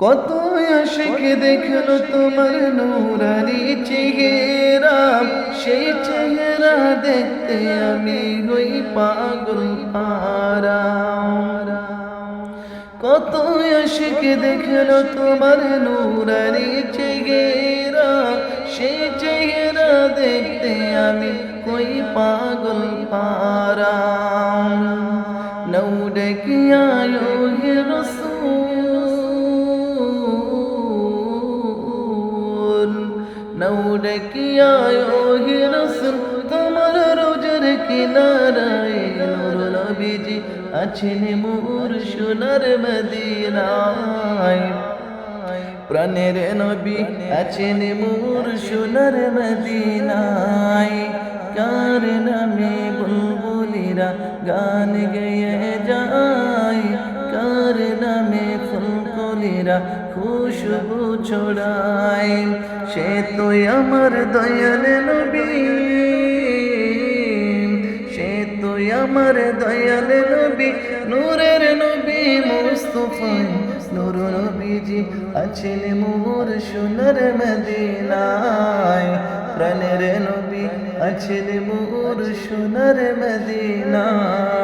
কত আশিক দেখল তোমার নূরারি চেহারা। সেই চেহারা দেখতে আমি হই পাগল পারা কত আশিক দেখল তোমার নূরারি চেহারা। সেই চেহারা দেখতে আমি কই পাগল পারা নৌডে কি আয়ো হে রসূল নৌডে কি আয়ো হে রসূল তোমার রোজের কিনারায় নূর নবীজি আছেন মোর সোনার মদিনায় প্রাণের নবী আছেন মোর সোনার মদিনায় কার নামে বুলবুলিরা গান গেয়ে ফুলকলিরা খুশবু ছড়ায়, সে তো আমার দয়াল নবী। সে তো আমার দয়াল নবী, নূরের নবী মুস্তফা, নূর নবীজি আছেন মোর সোনার মদিনায়। প্রাণের নবী আছেন মোর সোনার মদিনায়।